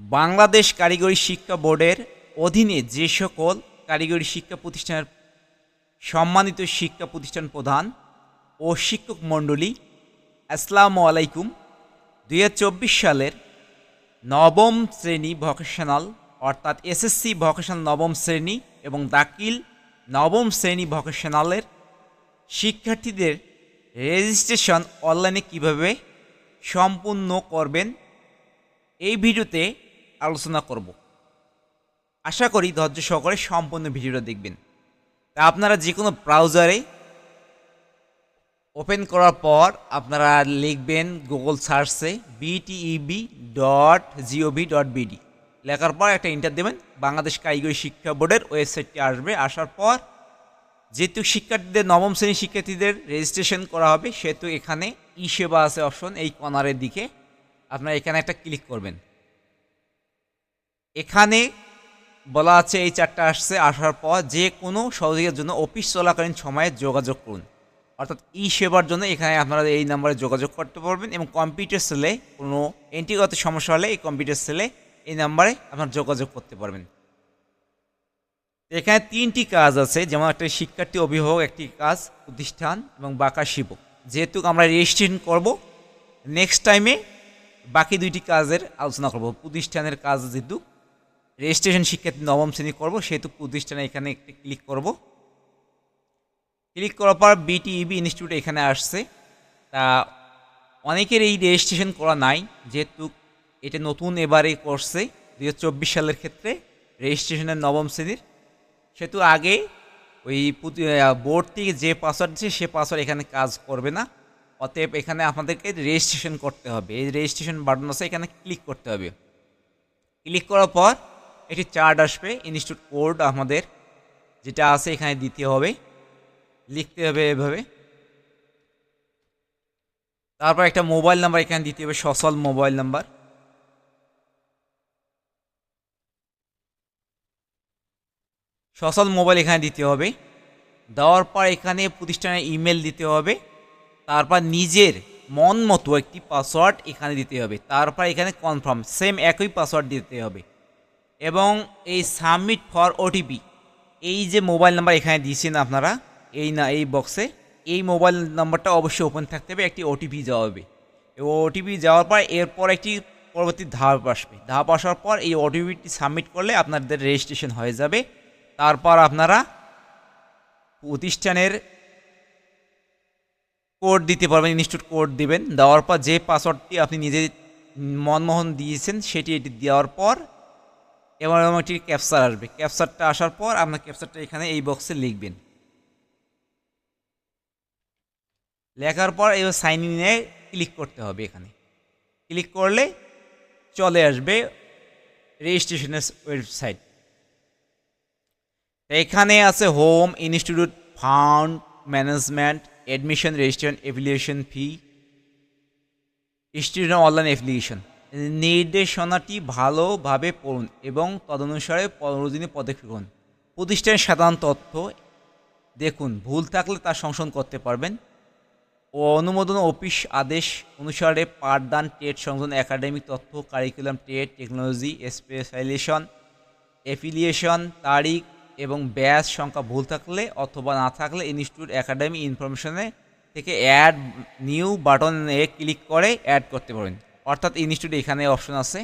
বাংলাদেশ কারিগরি শিক্ষা বোর্ডের অধীনে যে সকল কারিগরি শিক্ষা প্রতিষ্ঠানের সম্মানিত শিক্ষা প্রতিষ্ঠান প্রধান ও শিক্ষক মণ্ডলী, আসসালামু আলাইকুম। দু হাজার চব্বিশ সালের নবম শ্রেণি ভকেশনাল, অর্থাৎ এসএসসি ভকেশনাল নবম শ্রেণি এবং দাখিল নবম শ্রেণি ভকেশনালের শিক্ষার্থীদের রেজিস্ট্রেশন অনলাইনে কীভাবে সম্পূর্ণ করবেন, এই ভিডিওতে আলোচনা করব। আশা করি ধৈর্য সহকারে সম্পূর্ণ ভিডিওটা দেখবেন। তা আপনারা যে কোনো ব্রাউজারে ওপেন করার পর আপনারা লিখবেন গুগল সার্চে BTEB dot GOV dot BD লেখার পর একটা ইন্টার দেবেন। বাংলাদেশ কারিগরি শিক্ষা বোর্ডের ওয়েবসাইটটি আসবে। আসার পর যেহেতু শিক্ষার্থীদের নবম শ্রেণির শিক্ষার্থীদের রেজিস্ট্রেশন করা হবে, সেহেতু এখানে ই সেবা আছে অপশন এই কর্নারের দিকে। আপনারা এখানে একটা ক্লিক করবেন। এখানে বলা আছে, এই চারটা আসছে, আসার পর যে কোনো সহযোগিতার জন্য অফিস চলাকালীন সময়ে যোগাযোগ করুন। অর্থাৎ ই সেবার জন্য এখানে আপনারা এই নাম্বারে যোগাযোগ করতে পারবেন এবং কম্পিউটার সেলে কোনো এন্ট্রিগত সমস্যা হলে এই কম্পিউটার সেলে এই নাম্বারে আপনারা যোগাযোগ করতে পারবেন। এখানে তিনটি কাজ আছে, যেমন একটা শিক্ষার্থী অভিভাবক, একটি কাজ প্রতিষ্ঠান এবং বাঁকা শিবক। যেহেতু আমরা রেজিস্ট্রেশন করব নেক্সট টাইমে বাকি দুইটি কাজের আলোচনা করব। প্রতিষ্ঠানের কাজ যেহেতু রেজিস্ট্রেশন শিক্ষার্থী নবম শ্রেণি করব, সেহেতু প্রতিষ্ঠানে এখানে একটি ক্লিক করব। ক্লিক করার পর বিটিইবি ইনস্টিটিউট এখানে আসছে। তা অনেকের এই রেজিস্ট্রেশন করা নাই, যেহেতু এটা নতুন এবারে করছে দু হাজার চব্বিশ সালের ক্ষেত্রে রেজিস্ট্রেশনের নবম শ্রেণির। সেহেতু আগে ওই বোর্ড থেকে যে পাসওয়ার্ড দিচ্ছে, সে পাসওয়ার্ড এখানে কাজ করবে না। অতএব এখানে আপনাদেরকে রেজিস্ট্রেশন করতে হবে। এই রেজিস্ট্রেশন বাটন আছে, এখানে ক্লিক করতে হবে। ক্লিক করার পর একটি চার্ট আসবে ইনস্টিটিউট কোড আমাদের, যেটা আছে এখানে দিতে হবে, লিখতে হবে এভাবে। তারপর একটা মোবাইল নাম্বার এখানে দিতে হবে সচল মোবাইল নাম্বার সচল মোবাইল এখানে দিতে হবে। দেওয়ার পর এখানে প্রতিষ্ঠানের ইমেল দিতে হবে। তারপর নিজের মন মতো একটি পাসওয়ার্ড এখানে দিতে হবে। তারপর এখানে কনফার্ম সেম একই পাসওয়ার্ড দিতে হবে। এবং এই সাবমিট ফর ওটিপি এই যে মোবাইল নাম্বার এখানে দিয়েছেন আপনারা, এই না, এই বক্সে এই মোবাইল নাম্বারটা অবশ্যই ওপেন থাকতে হবে, একটি ওটিপি যাওয়া হবে। ওটিপি যাওয়ার পর এরপর একটি পরবর্তী ধাপ আসবে। ধাপ আসার পর এই ওটিপিটি সাবমিট করলে আপনাদের রেজিস্ট্রেশন হয়ে যাবে। তারপর আপনারা প্রতিষ্ঠানের কোড দিতে পারবেন ইনস্টিটিউট কোড দিবেন। দেওয়ার পর যে পাসওয়ার্ডটি আপনি নিজে মনমোহন দিয়েছেন, সেটি এটি দেওয়ার পর এবং এরকম একটি ক্যাপচার আসবে। ক্যাপচারটা আসার পর আপনার ক্যাপচারটা এখানে এই বক্সে লিখবেন। লেখার পর এবার সাইন ইনে ক্লিক করতে হবে এখানে। ক্লিক করলে চলে আসবে রেজিস্ট্রেশনের ওয়েবসাইট এখানে আছে home institute fund management admission registration affiliation fee student online application নির্দেশনাটি ভালোভাবে পড়ুন এবং তদনুসারে প্রয়োজনীয় পদক্ষেপ গ্রহণ প্রতিষ্ঠানের সাধারণ তথ্য দেখুন, ভুল থাকলে তা সংশোধন করতে পারবেন ও অনুমোদন অফিস আদেশ অনুসারে পাঠদান, টেট সংশোধন, একাডেমিক তথ্য, কারিকুলাম, টেট, টেকনোলজি, স্পেশালাইজেশন অ্যাফিলিয়েশন তারিখ এবং ব্যাস সংখ্যা ভুল থাকলে অথবা না থাকলে ইনস্টিটিউট একাডেমি ইনফরমেশনে থেকে অ্যাড নিউ বাটনে ক্লিক করে অ্যাড করতে পারবেন। অর্থাৎ ইনস্টিটিউট এখানে অপশন আছে।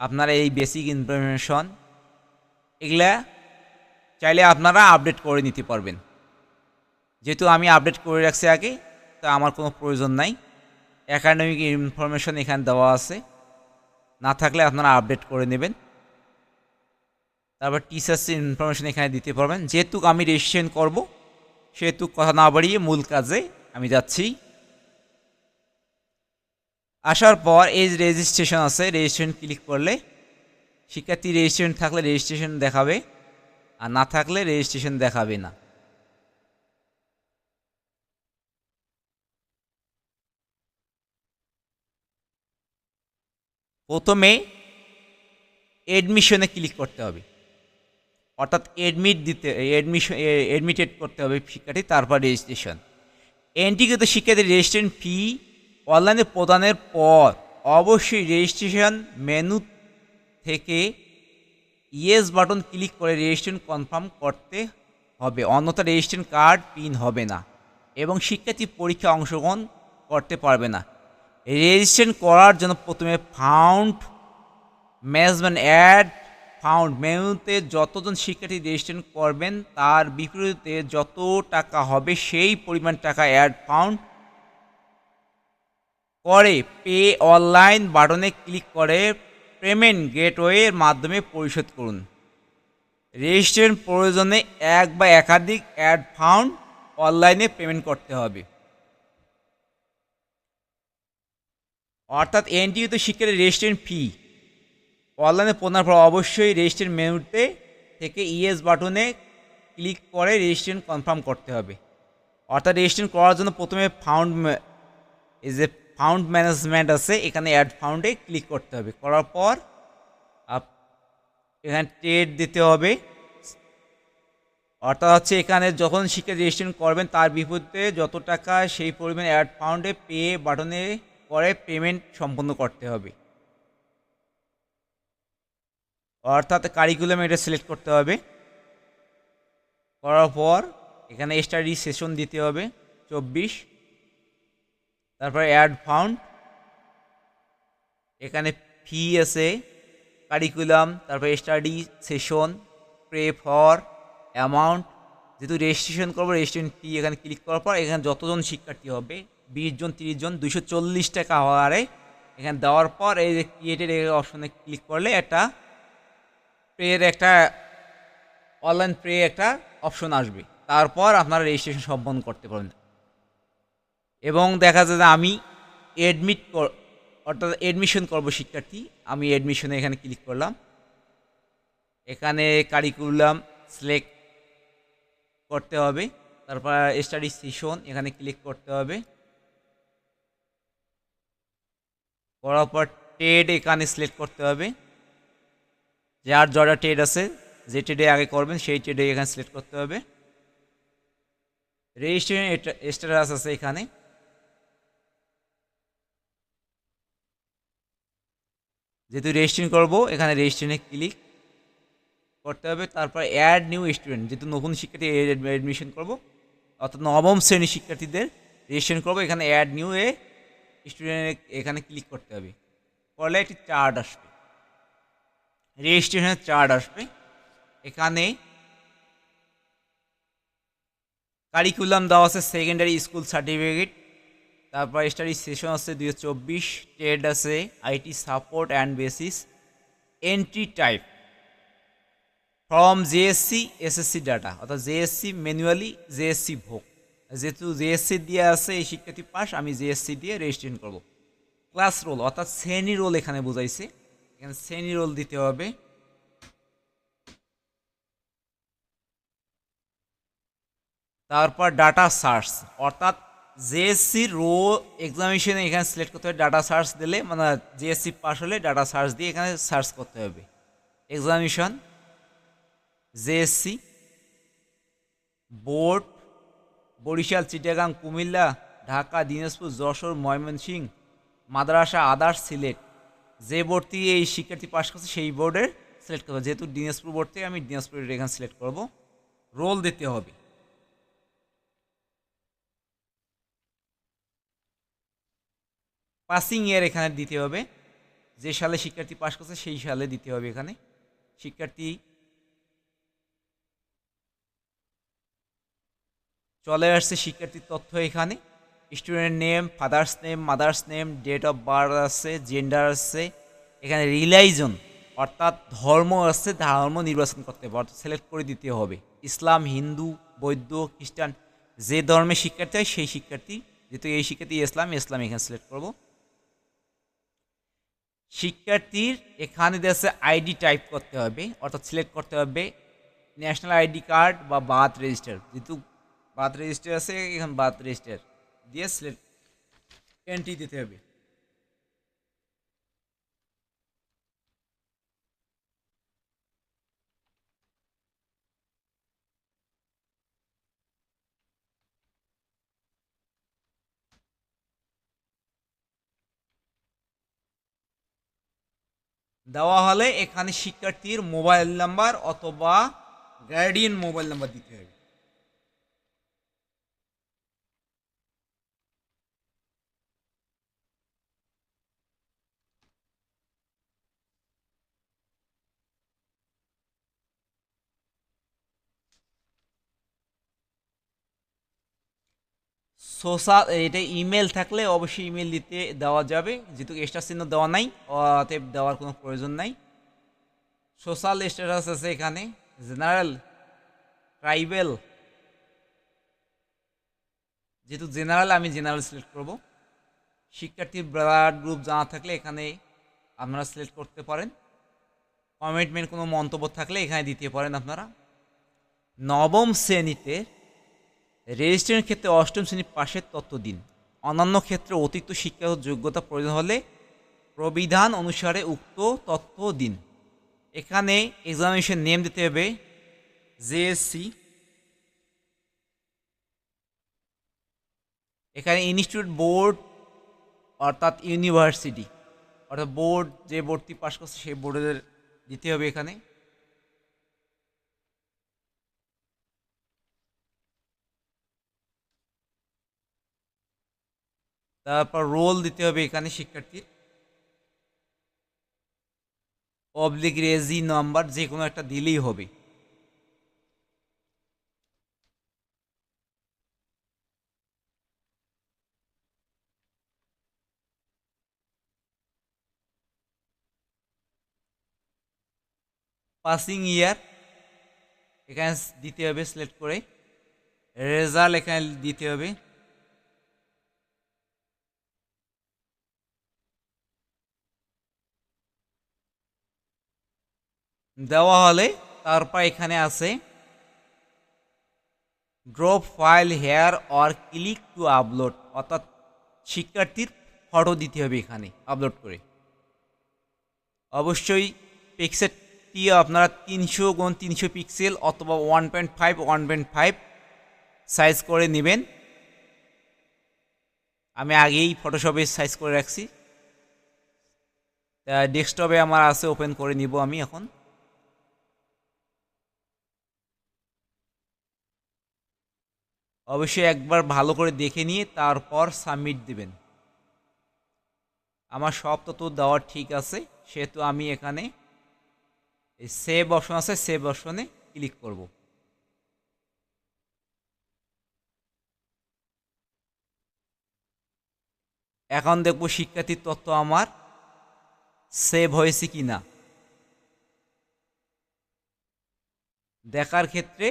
আপনারা এই বেসিক ইনফরমেশন এগুলা চাইলে আপনারা আপডেট করে নিতে পারবেন। যেহেতু আমি আপডেট করে রাখছি আগে, তা আমার কোনো প্রয়োজন নাই। একাডেমিক ইনফরমেশন এখানে দেওয়া আছে। না থাকলে আপনারা আপডেট করে নেবেন। তারপর টিচার্স ইনফরমেশন এখানে দিতে পারবেন। যেহেতু আমি রেজিস্ট্রেশন করব, সেহেতু কথা না বাড়িয়ে মূল কাজে আমি যাচ্ছি। আসার পর এই রেজিস্ট্রেশন আছে রেজিস্ট্রেশন ক্লিক করলে শিক্ষার্থী রেজিস্ট্রেশন থাকলে রেজিস্ট্রেশন দেখাবে, আর না থাকলে রেজিস্ট্রেশন দেখাবে না। প্রথমে এডমিশনে ক্লিক করতে হবে। অর্থাৎ এডমিট দিতে এডমিশন এডমিটেড করতে হবে শিক্ষার্থী, তারপর রেজিস্ট্রেশন এন্ট্রিকৃত শিক্ষার্থীর রেজিস্ট্রেশন ফি অনলাইনে প্রদানের পর অবশ্যই রেজিস্ট্রেশন মেনু থেকে ইয়েস বাটন ক্লিক করে রেজিস্ট্রেশন কনফার্ম করতে হবে। অন্যথা রেজিস্ট্রেশন কার্ড পিন হবে না এবং শিক্ষার্থী পরীক্ষা অংশগ্রহণ করতে পারবে না। রেজিস্ট্রেশন করার জন্য প্রথমে ফাউন্ড ম্যানেজমেন্ট অ্যাড ফাউন্ড মেনুতে যতজন শিক্ষার্থী রেজিস্ট্রেশন করবেন, তার বিপরীতে যত টাকা হবে সেই পরিমাণ টাকা অ্যাড ফাউন্ড করে পে অনলাইন বাটনে ক্লিক করে পেমেন্ট গেটওয়ের মাধ্যমে পরিশোধ করুন। রেজিস্ট্রেশন প্রয়োজনে এক বা একাধিক অ্যাড ফাউন্ড অনলাইনে পেমেন্ট করতে হবে। অর্থাৎ এনটিইউতে শিক্ষার্থী রেজিস্ট্রেশন ফি। অনলাইনে পড়ার পর অবশ্যই রেজিস্ট্রেশন মেনুতে থেকে ইএস বাটনে ক্লিক করে রেজিস্ট্রেশন কনফার্ম করতে হবে। অর্থাৎ রেজিস্ট্রেশন করার জন্য প্রথমে ফাউন্ড যে ফাউন্ড ম্যানেজমেন্ট আছে, এখানে অ্যাড ফাউন্ডে ক্লিক করতে হবে। করার পর এখানে ট্রেড দিতে হবে। অর্থাৎ হচ্ছে এখানে যখন শিক্ষা রেজিস্ট্রেশন করবেন, তার বিপরীতে যত টাকা সেই পরিমাণ অ্যাড ফাউন্ডে পে বাটনে করে পেমেন্ট সম্পন্ন করতে হবে। অর্থাৎ কারিকুলাম এটা সিলেক্ট করতে হবে। করার পর, এখানে স্টাডি সেশন দিতে হবে, চব্বিশ। তারপরে অ্যাড ফাউন্ড এখানে ফি আছে কারিকুলাম তারপরে study session pay for amount যেহেতু রেজিস্ট্রেশন করব রেজিস্ট্রেশন ফি এখানে ক্লিক করার পর এখানে যতজন শিক্ষার্থী হবে বিশ জন তিরিশ জন দুশো চল্লিশ টাকা হারে এখানে দেওয়ার পর এই যে ক্রিয়েটেড অপশনে ক্লিক করলে একটা প্রের একটা অনলাইন প্রে একটা অপশন আসবে। তারপর আপনারা রেজিস্ট্রেশন সম্পন্ন করতে পারবেন। এবং দেখা যায় যে আমি এডমিট অর্থাৎ এডমিশন করব শিক্ষার্থী। আমি এডমিশনে এখানে ক্লিক করলাম। এখানে কারিকুলাম সিলেক্ট করতে হবে। তারপর স্টাডি সেশন এখানে ক্লিক করতে হবে। করার পর টেড এখানে সিলেক্ট করতে হবে। যার জটা টেড আছে, যে টেডে আগে করবেন, সেই টেডে এখানে সিলেক্ট করতে হবে। রেজিস্ট্রেশন স্ট্যাটাস আছে এখানে। যেহেতু রেজিস্ট্রেশন করব, এখানে রেজিস্ট্রেশনে ক্লিক করতে হবে, তারপর অ্যাড নিউ স্টুডেন্ট যেহেতু নতুন শিক্ষার্থী অ্যাডমিশন করব, অর্থাৎ নবম শ্রেণির শিক্ষার্থীদের রেজিস্ট্রেশন করব, এখানে অ্যাড নিউ এ স্টুডেন্ট এখানে ক্লিক করতে হবে, করলে একটি চার্ট আসবে রেজিস্ট্রেশনের চার্ট আসবে, এখানে কারিকুলাম দেওয়া আছে সেকেন্ডারি স্কুল সার্টিফিকেট তারপর স্টাডি সেশন আছে দুই চব্বিশ ট্রেড আছে IT support and basis entry type from JSC SSC data অর্থাৎ জেএসসি ম্যানুয়ালি জেএসসি ভোগ। যেহেতু জেএসসি দিয়ে আছে, এই শিক্ষার্থী পাস আমি জেএসসি দিয়ে রেজিস্ট্রেশন করব। ক্লাস রোল অর্থাৎ শ্রেণি রোল এখানে বোঝাইছে। এখানে শ্রেণি রোল দিতে হবে। তারপর ডাটা সার্চ অর্থাৎ জেএসসি রো এক্সামিনেশনে এখানে সিলেক্ট করতে হবে ডাটা সার্চ দিলে মানে জেএসসি পাস হলে ডাটা সার্চ দিয়ে এখানে সার্চ করতে হবে। Examination JSC board Barishal, Chittagong, Comilla, Dhaka, Dinajpur, Jessore Mymensingh মাদ্রাসা আদার্স সিলেট যে বোর্ড থেকে এই শিক্ষার্থী পাশ করছে, সেই বোর্ডের সিলেক্ট করতে হবে। যেহেতু দিনাজপুর বোর্ড থেকে আমি দিনাজপুরের এখানে সিলেক্ট করব। রোল দিতে হবে। পাসিং ইয়ার এখানে দিতে হবে। যে সালে শিক্ষার্থী পাশ করছে, সেই সালে দিতে হবে এখানে। শিক্ষার্থী চলে আসছে শিক্ষার্থীর তথ্য এখানে। Student name, father's name, mother's name, date of birth আছে, জেন্ডার আছে। এখানে রিলাইজন, অর্থাৎ ধর্ম আছে, ধর্ম নির্বাচন করতে হবে, অর্থাৎ সিলেক্ট করে দিতে হবে। ইসলাম, হিন্দু, বৌদ্ধ, খ্রিস্টান, যে ধর্মের শিক্ষার্থী হয়, সেই শিক্ষার্থী, যেহেতু এই শিক্ষার্থী ইসলাম ইসলাম এখানে সিলেক্ট করব। শিক্ষার্থীর এখানে দেশে আইডি টাইপ করতে হবে, অর্থাৎ সিলেক্ট করতে হবে ন্যাশনাল আইডি কার্ড বা বার্থ রেজিস্টার। যেহেতু বার্থ রেজিস্টার আছে, এখানে বার্থ রেজিস্টার দিয়ে সিলেক্ট এন্ট্রি দিতে হবে। দেওয়া হলে এখানে শিক্ষার্থীর মোবাইল নাম্বার অথবা গার্ডিয়ান মোবাইল নাম্বার দিতে হবে। সোশ্যাল এটা ইমেল থাকলে অবশ্যই ইমেল দিতে দেওয়া যাবে। যেহেতু এক্সট্রা চিহ্ন দেওয়া নাই, অতএব দেওয়ার কোনো প্রয়োজন নাই। সোশ্যাল স্ট্যাটাস আছে এখানে। জেনারেল ট্রাইবেল যেহেতু জেনারেল আমি জেনারেল সিলেক্ট করব। শিক্ষার্থীর ব্লাড গ্রুপ জানা থাকলে এখানে আপনারা সিলেক্ট করতে পারেন। কমিটমেন্ট কোনো মন্তব্য থাকলে এখানে দিতে পারেন আপনারা। নবম শ্রেণীতে রেজিস্ট্রেশনের ক্ষেত্রে অষ্টম শ্রেণি পাশের তথ্য দিন। অন্যান্য ক্ষেত্রে অতিরিক্ত শিক্ষাগত যোগ্যতা প্রয়োজন হলে প্রবিধান অনুসারে উক্ত তথ্য দিন। এখানে এক্সামিনেশন নেম দিতে হবে জেএসসি এখানে ইনস্টিটিউট বোর্ড অর্থাৎ ইউনিভার্সিটি অর্থাৎ বোর্ড যে বোর্ডটি পাশ করছে সেই বোর্ডের দিতে হবে এখানে। তারপর রোল দিতে হবে এখানে শিক্ষার্থীর। অবলিক রেজি নাম্বার যে কোনো একটা দিলেই হবে। পাসিং ইয়ার এখানে দিতে হবে সিলেক্ট করে। রেজাল্ট এখানে দিতে হবে। দেওয়া হলে তারপর এখানে আছে drop file here or click to upload অর্থাৎ শিক্ষার্থীর ফটো দিতে হবে এখানে আপলোড করে। অবশ্যই পিক্সেলটি আপনারা তিনশো গুণ তিনশো পিক্সেল অথবা one point five one point five size করে নেবেন। আমি আগেই ফটোশপে সাইজ করে রাখছি। ডেস্কটপে আমার আছে ওপেন করে নিব আমি এখন। অবশ্যই একবার ভালো করে দেখে নিয়ে তারপর সাবমিট দিবেন। আমার সব তথ্য দেওয়া ঠিক আছে, সেহেতু আমি এখানে এই সেভ অপশন আছে সেভ অপশনে ক্লিক করব। এখন দেখব শিক্ষার্থীর তথ্য আমার সেভ হয়েছে কি না দেখার ক্ষেত্রে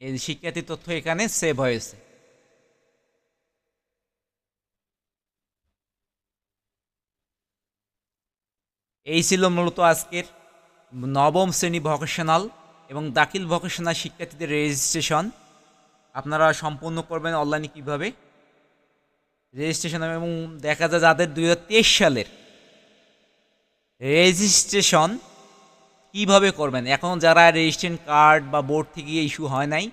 এই শিক্ষার্থী তথ্য এখানে সেভ হয়েছে। এই ছিল মূলত আজকের নবম শ্রেণি ভকেশনাল এবং দাখিল ভকেশনাল শিক্ষার্থীদের রেজিস্ট্রেশন আপনারা সম্পূর্ণ করবেন অনলাইনে কীভাবে? রেজিস্ট্রেশন এবং দেখা যায় যাদের দু হাজার তেইশ সালের। রেজিস্ট্রেশন কীভাবে করবেন? এখন যারা রেজিস্ট্রেশন কার্ড বা বোর্ড থেকে ইস্যু হয় নাই,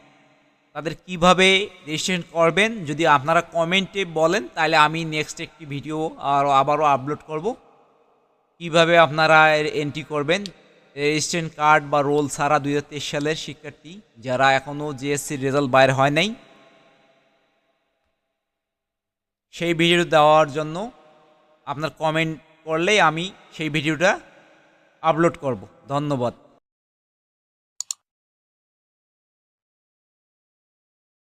তাদের কীভাবে রেজিস্ট্রেশন করবেন? যদি আপনারা কমেন্টে বলেন, তাহলে আমি নেক্সট একটি ভিডিও আর আবারও আপলোড করব। কীভাবে আপনারা এন্ট্রি করবেন? রেজিস্ট্রেশন কার্ড বা রোল ছাড়া দু হাজার তেইশ সালের শিক্ষার্থী যারা এখনও জিএসসির রেজাল্ট বাইর হয় নাই, সেই ভিডিও দেওয়ার জন্য আপনার কমেন্ট করলেই আমি সেই ভিডিওটা আপলোড করব। ধন্যবাদ।